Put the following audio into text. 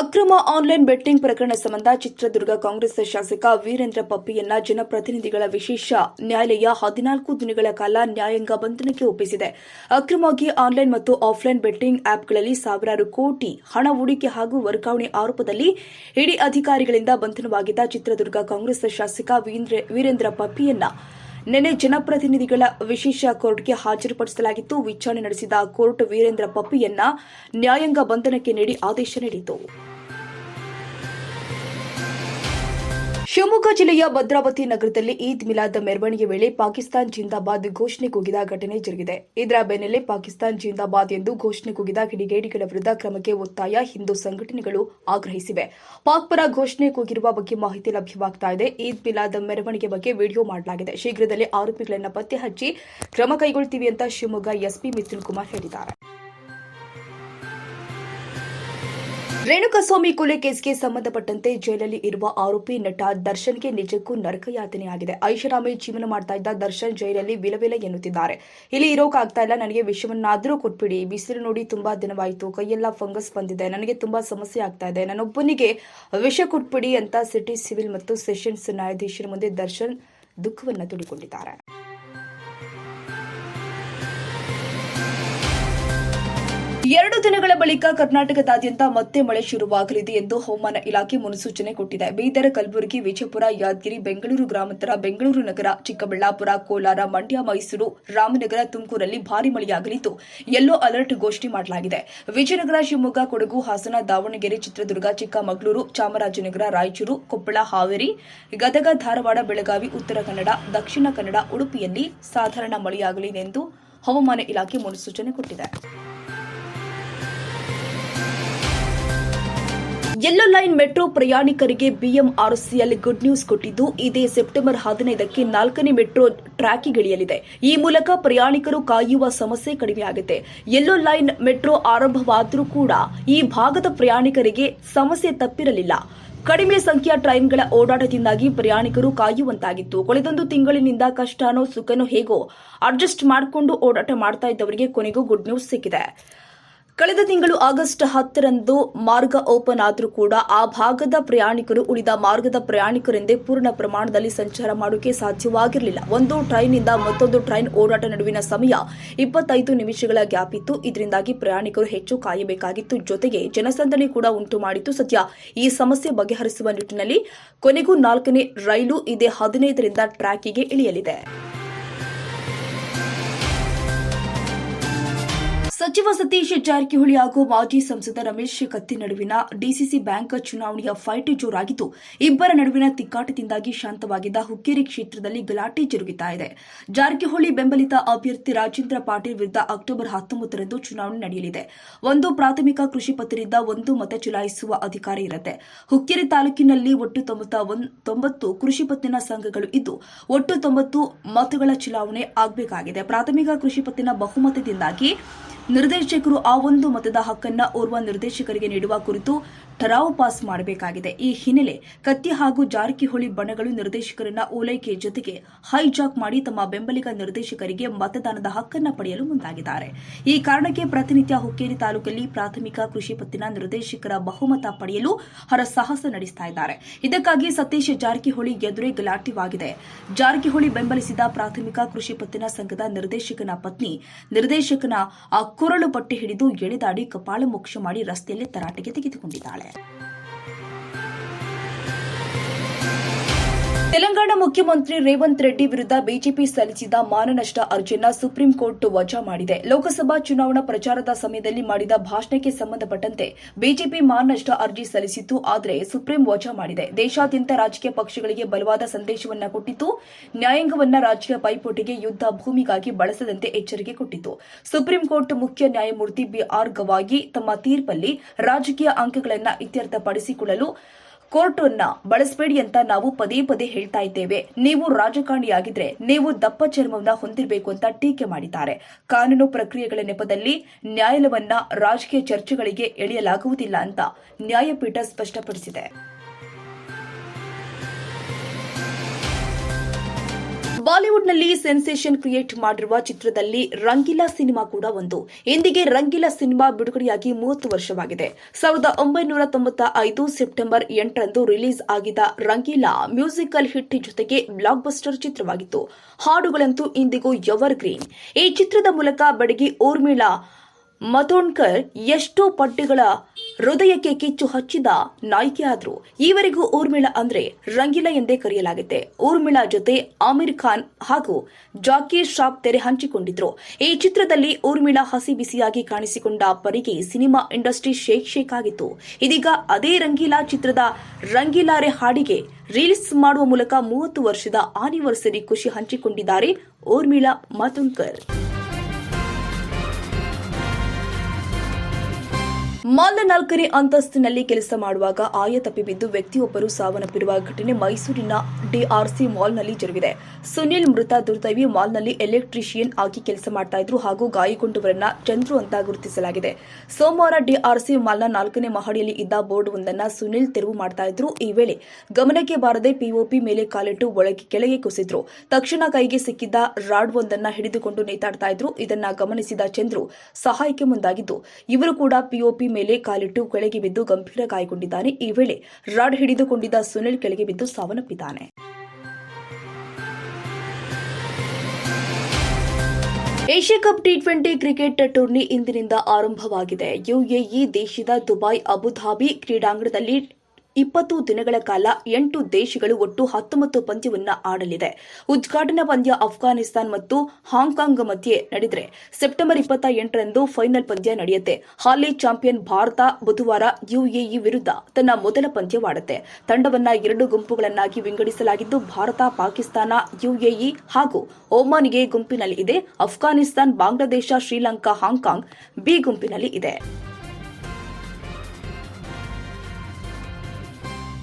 ಅಕ್ರಮ online betting ಪ್ರಕರಣ ಸಂಬಂಧ ಚಿತ್ರದುರ್ಗ ಕಾಂಗ್ರೆಸ್ ಶಾಸಕ ವೀರೇಂದ್ರ ಪಪ್ಪಿಯನ್ನ ಜನಪ್ರತಿನಿಧಿಗಳ ವಿಶೇಷ ನ್ಯಾಯಾಲಯ ಹದಿನಾಲ್ಕು ದಿನಗಳ ಕಾಲ ನ್ಯಾಯಾಂಗ ಬಂಧನಕ್ಕೆ ಒಪ್ಪಿಸಿದೆ. ಅಕ್ರಮವಾಗಿ ಆನ್ಲೈನ್ ಮತ್ತು ಆಫ್ಲೈನ್ ಬೆಟ್ಟಿಂಗ್ ಆಪ್ಗಳಲ್ಲಿ ಸಾವಿರಾರು ಕೋಟಿ ಹಣ ಹೂಡಿಕೆ ಹಾಗೂ ವರ್ಗಾವಣೆ ಆರೋಪದಲ್ಲಿ ಇಡಿ ಅಧಿಕಾರಿಗಳಿಂದ ಬಂಧನವಾಗಿದ್ದ ಚಿತ್ರದುರ್ಗ ಕಾಂಗ್ರೆಸ್ ಶಾಸಕ ವೀರೇಂದ್ರ ಪಪ್ಪಿಯನ್ನ ನಿನ್ನೆ ಜನಪ್ರತಿನಿಧಿಗಳ ವಿಶೇಷ ಕೋರ್ಟ್ಗೆ ಹಾಜರುಪಡಿಸಲಾಗಿತ್ತು. ವಿಚಾರಣೆ ನಡೆಸಿದ ಕೋರ್ಟ್ ವೀರೇಂದ್ರ ಪಪ್ಪಿಯನ್ನ ನ್ಯಾಯಾಂಗ ಬಂಧನಕ್ಕೆ ನೀಡಿ ಆದೇಶ ನೀಡಿತು ಶಿವಮೊಗ್ಗ ಜಿಲ್ಲೆಯ ಭದ್ರಾವತಿ ನಗರದಲ್ಲಿ ಈದ್ ಮಿಲಾದ್ ಮೆರವಣಿಗೆ ವೇಳೆ ಪಾಕಿಸ್ತಾನ್ ಜಿಂದಾಬಾದ್ ಘೋಷಣೆ ಕೂಗಿದ ಘಟನೆ ಜರುಗಿದೆ. ಇದರ ಬೆನ್ನಲ್ಲೇ ಪಾಕಿಸ್ತಾನ್ ಜಿಂದಾಬಾದ್ ಎಂದು ಘೋಷಣೆ ಕೂಗಿದ ಕಿಡಿಗೇಡಿಗಳ ವಿರುದ್ಧ ಕ್ರಮಕ್ಕೆ ಒತ್ತಾಯ ಹಿಂದೂ ಸಂಘಟನೆಗಳು ಆಗ್ರಹಿಸಿವೆ. ಪಾಕ್ ಪರ ಘೋಷಣೆ ಕೂಗಿರುವ ಬಗ್ಗೆ ಮಾಹಿತಿ ಲಭ್ಯವಾಗ್ತಾ ಇದೆ. ಈದ್ ಮಿಲಾದ್ ಮೆರವಣಿಗೆ ಬಗ್ಗೆ ವಿಡಿಯೋ ಮಾಡಲಾಗಿದೆ. ಶೀಘ್ರದಲ್ಲೇ ಆರೋಪಿಗಳನ್ನು ಪತ್ತೆ ಹಚ್ಚಿ ಕ್ರಮ ಕೈಗೊಳ್ತೀವಿ ಅಂತ ಶಿವಮೊಗ್ಗ ಎಸ್ಪಿ ಮಿಥುನ್ ಕುಮಾರ್ ಹೇಳಿದ್ದಾರೆ. ರೇಣುಕಸ್ವಾಮಿ ಕೊಲೆ ಕೇಸ್ಗೆ ಸಂಬಂಧಪಟ್ಟಂತೆ ಜೈಲಲ್ಲಿ ಇರುವ ಆರೋಪಿ ನಟ ದರ್ಶನ್ಗೆ ನಿಜಕ್ಕೂ ನರಕ ನರಕಯಾತನೆಯಾಗಿದೆ. ಐಷಾರಾಮಿ ಜೀವನ ಮಾಡ್ತಾ ಇದ್ದ ದರ್ಶನ್ ಜೈಲಲ್ಲಿ ವಿಲವಿಲ ಎನ್ನುತ್ತಿದ್ದಾರೆ. ಇಲ್ಲಿ ಇರೋಕಾಗ್ತಾ ಇಲ್ಲ. ನನಗೆ ವಿಷವನ್ನಾದರೂ ಕೊಟ್ಬಿಡಿ. ಬಿಸಿಲು ನೋಡಿ ತುಂಬಾ ದಿನವಾಯಿತು. ಕೈಯೆಲ್ಲ ಫಂಗಸ್ ಬಂದಿದೆ. ನನಗೆ ತುಂಬಾ ಸಮಸ್ಯೆ ಆಗ್ತಾ ಇದೆ. ನನ್ನೊಬ್ಬನಿಗೆ ವಿಷ ಕೊಟ್ಬಿಡಿ ಅಂತ ಸಿಟಿ ಸಿವಿಲ್ ಮತ್ತು ಸೆಷನ್ಸ್ ನ್ಯಾಯಾಧೀಶರ ಮುಂದೆ ದರ್ಶನ್ ದುಃಖವನ್ನು ತೋಡಿಕೊಂಡಿದ್ದಾರೆ ಎರಡು ದಿನಗಳ ಬಳಿಕ ಕರ್ನಾಟಕದಾದ್ಯಂತ ಮತ್ತೆ ಮಳೆ ಶುರುವಾಗಲಿದೆ ಎಂದು ಹವಾಮಾನ ಇಲಾಖೆ ಮುನ್ಸೂಚನೆ ಕೊಟ್ಟಿದೆ. ಬೀದರ್, ಕಲಬುರಗಿ, ವಿಜಯಪುರ, ಯಾದಗಿರಿ, ಬೆಂಗಳೂರು ಗ್ರಾಮಾಂತರ, ಬೆಂಗಳೂರು ನಗರ, ಚಿಕ್ಕಬಳ್ಳಾಪುರ, ಕೋಲಾರ, ಮಂಡ್ಯ, ಮೈಸೂರು, ರಾಮನಗರ, ತುಮಕೂರಲ್ಲಿ ಭಾರಿ ಮಳೆಯಾಗಲಿದ್ದು, ಯೆಲ್ಲೋ ಅಲರ್ಟ್ ಘೋಷಣೆ ಮಾಡಲಾಗಿದೆ. ವಿಜಯನಗರ, ಶಿವಮೊಗ್ಗ, ಕೊಡಗು, ಹಾಸನ, ದಾವಣಗೆರೆ, ಚಿತ್ರದುರ್ಗ, ಚಿಕ್ಕಮಗಳೂರು, ಚಾಮರಾಜನಗರ, ರಾಯಚೂರು, ಕೊಪ್ಪಳ, ಹಾವೇರಿ, ಗದಗ, ಧಾರವಾಡ, ಬೆಳಗಾವಿ, ಉತ್ತರ ಕನ್ನಡ, ದಕ್ಷಿಣ ಕನ್ನಡ, ಉಡುಪಿಯಲ್ಲಿ ಸಾಧಾರಣ ಮಳೆಯಾಗಲಿದೆ ಎಂದು ಹವಾಮಾನ ಇಲಾಖೆ ಮುನ್ಸೂಚನೆ ಕೊಟ್ಟಿದೆ. ಯೆಲ್ಲೋ ಲೈನ್ ಮೆಟ್ರೋ ಪ್ರಯಾಣಿಕರಿಗೆ ಬಿಎಂಆರ್ಸಿಎಲ್ ಗುಡ್ ನ್ಯೂಸ್ ಕೊಟ್ಟಿದ್ದು, ಇದೇ ಸೆಪ್ಟೆಂಬರ್ ಹದಿನೈದಕ್ಕೆ ನಾಲ್ಕನೇ ಮೆಟ್ರೋ ಟ್ರ್ಯಾಕಿಗಿಳಿಯಲಿದೆ ಈ ಮೂಲಕ ಪ್ರಯಾಣಿಕರು ಕಾಯುವ ಸಮಸ್ಯೆ ಕಡಿಮೆಯಾಗುತ್ತೆ ಎಲ್ಲೋ ಲೈನ್ ಮೆಟ್ರೋ ಆರಂಭವಾದರೂ ಕೂಡ ಈ ಭಾಗದ ಪ್ರಯಾಣಿಕರಿಗೆ ಸಮಸ್ಯೆ ತಪ್ಪಿರಲಿಲ್ಲ. ಕಡಿಮೆ ಸಂಖ್ಯೆಯ ಟ್ರೈನ್ಗಳ ಓಡಾಟದಿಂದಾಗಿ ಪ್ರಯಾಣಿಕರು ಕಾಯುವಂತಾಗಿತ್ತು. ಕಳೆದೊಂದು ತಿಂಗಳಿನಿಂದ ಕಷ್ಟನೋ ಸುಖನೋ ಹೇಗೋ ಅಡ್ಜಸ್ಟ್ ಮಾಡಿಕೊಂಡು ಓಡಾಟ ಮಾಡ್ತಾ ಇದ್ದವರಿಗೆ ಕೊನೆಗೂ ಗುಡ್ ನ್ಯೂಸ್ ಸಿಕ್ಕಿದೆ. ಕಳೆದ ತಿಂಗಳು ಆಗಸ್ಟ್ ಹತ್ತರಂದು ಮಾರ್ಗ ಓಪನ್ ಆದರೂ ಕೂಡ ಆ ಭಾಗದ ಪ್ರಯಾಣಿಕರು ಉಳಿದ ಮಾರ್ಗದ ಪ್ರಯಾಣಿಕರೆಂದೇ ಪೂರ್ಣ ಪ್ರಮಾಣದಲ್ಲಿ ಸಂಚಾರ ಮಾಡೋಕೆ ಸಾಧ್ಯವಾಗಿರಲಿಲ್ಲ. ಒಂದು ಟ್ರೈನ್ನಿಂದ ಮತ್ತೊಂದು ಟ್ರೈನ್ ಓಡಾಟ ನಡುವಿನ ಸಮಯ ಇಪ್ಪತ್ತೈದು ನಿಮಿಷಗಳ ಗ್ಯಾಪ್ ಇತ್ತು. ಇದರಿಂದಾಗಿ ಪ್ರಯಾಣಿಕರು ಹೆಚ್ಚು ಕಾಯಬೇಕಾಗಿತ್ತು. ಜೊತೆಗೆ ಜನಸಂದಣಿ ಕೂಡ ಉಂಟು ಮಾಡಿತ್ತು. ಸದ್ಯ ಈ ಸಮಸ್ಯೆ ಬಗೆಹರಿಸುವ ನಿಟ್ಟಿನಲ್ಲಿ ಕೊನೆಗೂ ನಾಲ್ಕನೇ ರೈಲು ಇದೇ ಹದಿನೈದರಿಂದ ಟ್ರ್ಯಾಕಿಗೆ ಇಳಿಯಲಿದೆ. ಸಚಿವ ಸತೀಶ್ ಜಾರಕಿಹೊಳಿ ಹಾಗೂ ಮಾಜಿ ಸಂಸದ ರಮೇಶ್ ಕತ್ತಿ ನಡುವಿನ ಡಿಸಿಸಿ ಬ್ಯಾಂಕ್ ಚುನಾವಣೆಯ ಫೈಟ್ ಜೋರಾಗಿದ್ದು, ಇಬ್ಬರ ನಡುವಿನ ತಿಕ್ಕಾಟದಿಂದಾಗಿ ಶಾಂತವಾಗಿದ್ದ ಹುಕ್ಕೇರಿ ಕ್ಷೇತ್ರದಲ್ಲಿ ಗಲಾಟೆ ಜರುಗಿತಾ ಇದೆ. ಜಾರಕಿಹೊಳಿ ಬೆಂಬಲಿತ ಅಭ್ಯರ್ಥಿ ರಾಜೇಂದ್ರ ಪಾಟೀಲ್ ವಿರುದ್ಧ ಅಕ್ಟೋಬರ್ ಹತ್ತೊಂಬತ್ತರಂದು ಚುನಾವಣೆ ನಡೆಯಲಿದೆ. ಒಂದು ಪ್ರಾಥಮಿಕ ಕೃಷಿ ಪತ್ರದಿಂದ ಒಂದು ಮತ ಚಲಾಯಿಸುವ ಅಧಿಕಾರ ಇರುತ್ತೆ. ಹುಕ್ಕೇರಿ ತಾಲೂಕಿನಲ್ಲಿ ಒಟ್ಟು ತೊಂಬತ್ತ ಕೃಷಿ ಪತ್ತಿನ ಸಂಘಗಳು ಇದ್ದು, ಒಟ್ಟು ತೊಂಬತ್ತು ಮತಗಳ ಚಲಾವಣೆ ಆಗಬೇಕಾಗಿದೆ. ಪ್ರಾಥಮಿಕ ಕೃಷಿ ಪತ್ತಿನ ಬಹುಮತದಿಂದಾಗಿ ನಿರ್ದೇಶಕರು ಆ ಒಂದು ಮತದ ಹಕ್ಕನ್ನ ಓರ್ವ ನಿರ್ದೇಶಕರಿಗೆ ನೀಡುವ ಕುರಿತು ಠರಾವು ಪಾಸ್ ಮಾಡಬೇಕಾಗಿದೆ. ಈ ಹಿನ್ನೆಲೆ ಕತ್ತಿ ಹಾಗೂ ಜಾರಕಿಹೊಳಿ ಬಣಗಳು ನಿರ್ದೇಶಕರನ್ನ ಓಲೈಕೆ ಜೊತೆಗೆ ಹೈಜಾಕ್ ಮಾಡಿ ತಮ್ಮ ಬೆಂಬಲಿಗ ನಿರ್ದೇಶಕರಿಗೆ ಮತದಾನದ ಹಕ್ಕನ್ನ ಪಡೆಯಲು ಮುಂದಾಗಿದ್ದಾರೆ. ಈ ಕಾರಣಕ್ಕೆ ಪ್ರತಿನಿತ್ಯ ಹುಕ್ಕೇರಿ ತಾಲೂಕಲ್ಲಿ ಪ್ರಾಥಮಿಕ ಕೃಷಿ ಪತ್ತಿನ ನಿರ್ದೇಶಕರ ಬಹುಮತ ಪಡೆಯಲು ಹರಸಾಹಸ ನಡೆಸ್ತಾ ಇದ್ದಾರೆ. ಇದಕ್ಕಾಗಿ ಸತೀಶ್ ಜಾರಕಿಹೊಳಿ ಎದುರೇ ಗಲಾಟೆವಾಗಿದೆ ಜಾರಕಿಹೊಳಿ ಬೆಂಬಲಿಸಿದ ಪ್ರಾಥಮಿಕ ಕೃಷಿ ಪತ್ತಿನ ಸಂಘದ ನಿರ್ದೇಶಕನ ಪತ್ನಿ ನಿರ್ದೇಶಕನ ಆ ಕೊರಳು ಬಟ್ಟೆ ಹಿಡಿದು ಎಳೆದಾಡಿ ಕಪಾಳ ಮೋಕ್ಷ ಮಾಡಿ ರಸ್ತೆಯಲ್ಲಿ ತರಾಟೆಗೆ ತೆಗೆದುಕೊಂಡಿದ್ದಾಳೆ. ತೆಲಂಗಾಣ ಮುಖ್ಯಮಂತ್ರಿ ರೇವಂತ್ ರೆಡ್ಡಿ ವಿರುದ್ಧ ಬಿಜೆಪಿ ಸಲ್ಲಿಸಿದ ಮಾನನಷ್ಟ ಅರ್ಜಿಯನ್ನ ಸುಪ್ರೀಂ ಕೋರ್ಟ್ ವಜಾ ಮಾಡಿದೆ. ಲೋಕಸಭಾ ಚುನಾವಣಾ ಪ್ರಚಾರದ ಸಮಯದಲ್ಲಿ ಮಾಡಿದ ಭಾಷಣಕ್ಕೆ ಸಂಬಂಧಪಟ್ಟಂತೆ ಬಿಜೆಪಿ ಮಾನನಷ್ಟ ಅರ್ಜಿ ಸಲ್ಲಿಸಿತ್ತು. ಆದರೆ ಸುಪ್ರೀಂ ವಜಾ ಮಾಡಿದೆ. ದೇಶಾದ್ಯಂತ ರಾಜಕೀಯ ಪಕ್ಷಗಳಿಗೆ ಬಲವಾದ ಸಂದೇಶವನ್ನ ಕೊಟ್ಟಿತ್ತು. ನ್ಯಾಯಾಂಗವನ್ನ ರಾಜಕೀಯ ಪೈಪೋಟಿಗೆ ಯುದ್ಧ ಭೂಮಿಗಾಗಿ ಬಳಸದಂತೆ ಎಚ್ಚರಿಕೆ ಕೊಟ್ಟಿತು ಸುಪ್ರೀಂ ಕೋರ್ಟ್ ಮುಖ್ಯ ನ್ಯಾಯಮೂರ್ತಿ ಬಿಆರ್ ಗವಾಗಿ ತಮ್ಮ ತೀರ್ಪಲ್ಲಿ ರಾಜಕೀಯ ಅಂಕಗಳನ್ನು ಇತ್ಯರ್ಥಪಡಿಸಿಕೊಳ್ಳಲು ಕೋರ್ಟ್ ಅನ್ನ ಬಳಸಬೇಡಿ ಅಂತ ನಾವು ಪದೇ ಪದೇ ಹೇಳ್ತಾ ಇದ್ದೇವೆ. ನೀವು ರಾಜಕಾರಣಿಯಾಗಿದ್ರೆ ನೀವು ದಪ್ಪ ಚರ್ಮವನ್ನ ಹೊಂದಿರಬೇಕು ಅಂತ ಟೀಕೆ ಮಾಡಿದ್ದಾರೆ. ಕಾನೂನು ಪ್ರಕ್ರಿಯೆಗಳ ನೆಪದಲ್ಲಿ ನ್ಯಾಯಾಲಯವನ್ನ ರಾಜಕೀಯ ಚರ್ಚೆಗಳಿಗೆ ಎಳೆಯಲಾಗುವುದಿಲ್ಲ ಅಂತ ನ್ಯಾಯಪೀಠ ಸ್ಪಷ್ಟಪಡಿಸಿದೆ. ಬಾಲಿವುಡ್ನಲ್ಲಿ ಸೆನ್ಸೇಷನ್ ಕ್ರಿಯೇಟ್ ಮಾಡಿರುವ ಚಿತ್ರದಲ್ಲಿ ರಂಗಿಲಾ ಸಿನಿಮಾ ಕೂಡ ಒಂದು. ಇಂದಿಗೆ ರಂಗಿಲಾ ಸಿನಿಮಾ ಬಿಡುಗಡೆಯಾಗಿ ಮೂವತ್ತು ವರ್ಷವಾಗಿದೆ. ಸಾವಿರದ ಒಂಬೈನೂರ ತೊಂಬತ್ತ ಐದು ಸೆಪ್ಟೆಂಬರ್ ಎಂಟರಂದು ರಿಲೀಸ್ ಆಗಿದ್ದ ರಂಗೀಲಾ ಮ್ಯೂಸಿಕಲ್ ಹಿಟ್ ಜೊತೆಗೆ ಬ್ಲಾಕ್ ಬಸ್ಟರ್ ಚಿತ್ರವಾಗಿತ್ತು. ಹಾಡುಗಳಂತೂ ಇಂದಿಗೂ ಎವರ್ ಗ್ರೀನ್ ಈ ಚಿತ್ರದ ಮೂಲಕ ಬಡಗಿ ಊರ್ಮಿಳಾ ಮತೋಣ್ಕರ್ ಎಷ್ಟೋ ಪಟ್ಟಿಗಳ ಹೃದಯಕ್ಕೆ ಕಿಚ್ಚು ಹಚ್ಚಿದ ನಾಯಕಿಯಾದ್ರು. ಈವರೆಗೂ ಊರ್ಮಿಳಾ ಅಂದ್ರೆ ರಂಗಿಲ ಎಂದೇ ಕರೆಯಲಾಗುತ್ತೆ. ಊರ್ಮಿಳಾ ಜೊತೆ ಆಮಿರ್ ಖಾನ್ ಹಾಗೂ ಜಾಕಿ ಶಾಪ್ ತೆರೆ ಹಂಚಿಕೊಂಡಿದ್ರು. ಈ ಚಿತ್ರದಲ್ಲಿ ಊರ್ಮಿಳಾ ಹಸಿ ಬಿಸಿಯಾಗಿ ಕಾಣಿಸಿಕೊಂಡ ಪರಿಗೆ ಸಿನಿಮಾ ಇಂಡಸ್ಟ್ರಿ ಶೇಕ್ ಶೇಕ್ ಆಗಿತ್ತು. ಇದೀಗ ಅದೇ ರಂಗೀಲಾ ಚಿತ್ರದ ರಂಗೀಲಾರೆ ಹಾಡಿಗೆ ರಿಲೀಸ್ ಮಾಡುವ ಮೂಲಕ ಮೂವತ್ತು ವರ್ಷದ ಆನಿವರ್ಸರಿ ಖುಷಿ ಹಂಚಿಕೊಂಡಿದ್ದಾರೆ ಊರ್ಮಿಳಾ ಮಾತುಂಡ್ಕರ್ ಮಾಲ್ನ ನಾಲ್ಕನೇ ಅಂತಸ್ತಿನಲ್ಲಿ ಕೆಲಸ ಮಾಡುವಾಗ ಆಯ ತಪ್ಪಿ ಬಿದ್ದು ವ್ಯಕ್ತಿಯೊಬ್ಬರು ಸಾವನ್ನಪ್ಪಿರುವ ಘಟನೆ ಮೈಸೂರಿನ ಡಿಆರ್ಸಿ ಮಾಲ್ನಲ್ಲಿ ಜರುಗಿದೆ. ಸುನಿಲ್ ಮೃತ ದುರ್ದೈವಿ ಮಾಲ್ನಲ್ಲಿ ಎಲೆಕ್ಟ್ರಿಷಿಯನ್ ಆಗಿ ಕೆಲಸ ಮಾಡ್ತಾ ಇದ್ರು ಹಾಗೂ ಗಾಯಗೊಂಡವರನ್ನ ಚಂದ್ರು ಅಂತ ಗುರುತಿಸಲಾಗಿದೆ. ಸೋಮವಾರ ಡಿಆರ್ಸಿ ಮಾಲ್ನ ನಾಲ್ಕನೇ ಮಹಡಿಯಲ್ಲಿ ಇದ್ದ ಬೋರ್ಡ್ ಒಂದನ್ನ ಸುನಿಲ್ ತೆರವು ಮಾಡ್ತಾ ಇದ್ರು. ಈ ವೇಳೆ ಗಮನಕ್ಕೆ ಬಾರದೆ ಪಿಒಪಿ ಮೇಲೆ ಕಾಲಿಟ್ಟು ಒಳಗೆ ಕೆಳಗೆ ಕುಸಿದ್ರು. ತಕ್ಷಣ ಕೈಗೆ ಸಿಕ್ಕಿದ್ದ ರಾಡ್ ಒಂದನ್ನ ಹಿಡಿದುಕೊಂಡು ನೇತಾಡ್ತಾ ಇದ್ರು. ಇದನ್ನ ಗಮನಿಸಿದ ಚಂದ್ರು ಸಹಾಯಕ್ಕೆ ಮುಂದಾಗಿದ್ದು, ಇವರು ಕೂಡ ಪಿಒಪಿ ಮೇಲೆ ಕಾಲಿಟ್ಟು ಕೆಳಗೆ ಬಿದ್ದು ಗಂಭೀರ ಗಾಯಗೊಂಡಿದ್ದಾನೆ. ಈ ವೇಳೆ ರಾಡ್ ಹಿಡಿದುಕೊಂಡಿದ್ದ ಸುನಿಲ್ ಕೆಳಗೆ ಬಿದ್ದು ಸಾವನ್ನಪ್ಪಿದ್ದಾನೆ. Asia cup T twenty cricket tourney ಇಂದಿನಿಂದ ಆರಂಭವಾಗಿದೆ. ಯುಎಇ ದೇಶದ ದುಬೈ, ಅಬುಧಾಬಿ ಕ್ರೀಡಾಂಗಣದಲ್ಲಿ ಇಪ್ಪತ್ತು ದಿನಗಳ ಕಾಲ ಎಂಟು ದೇಶಗಳು ಒಟ್ಟು ಹತ್ತೊಂಬತ್ತು ಪಂದ್ಯವನ್ನು ಆಡಲಿದೆ. ಉದ್ಘಾಟನಾ ಪಂದ್ಯ ಅಫ್ಘಾನಿಸ್ತಾನ್ ಮತ್ತು ಹಾಂಕಾಂಗ್ ಮಧ್ಯೆ ನಡೆದರೆ ಸೆಪ್ಟೆಂಬರ್ ಇಪ್ಪತ್ತ ಎಂಟರಂದು ಫೈನಲ್ ಪಂದ್ಯ ನಡೆಯುತ್ತೆ. ಹಾಲಿ ಚಾಂಪಿಯನ್ ಭಾರತ ಬುಧವಾರ ಯುಎಇ ವಿರುದ್ಧ ತನ್ನ ಮೊದಲ ಪಂದ್ಯವಾಡುತ್ತೆ. ತಂಡವನ್ನ ಎರಡು ಗುಂಪುಗಳನ್ನಾಗಿ ವಿಂಗಡಿಸಲಾಗಿದ್ದು ಭಾರತ, ಪಾಕಿಸ್ತಾನ, ಯುಎಇ ಹಾಗೂ ಒಮಾನ್ಗೆ ಗುಂಪಿನಲ್ಲಿ ಇದೆ. Afghanistan Bangladesh, Sri Lanka, Hong Kong B ಗುಂಪಿನಲ್ಲಿ ಇದೆ.